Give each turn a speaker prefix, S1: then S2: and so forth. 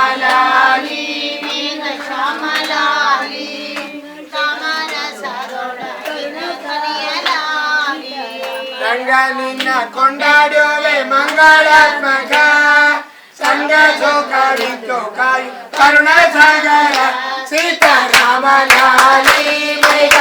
S1: கமலாலி மேக கமலாலி கமல ಸರೋಳಾಲಿ ರಂಗ ನಿನ್ನ ಕೊಂಡಾಡುವೆ ಮಂಗಳಾತ್ಮಕ ಸಂಗ ಜೋಕಾಡಿತ್ತು ಕಾಯಿ ಕರುಣ ಸಾಗರ ಸೀತಾರಾಮಲಾಲಿ ಮೇಘ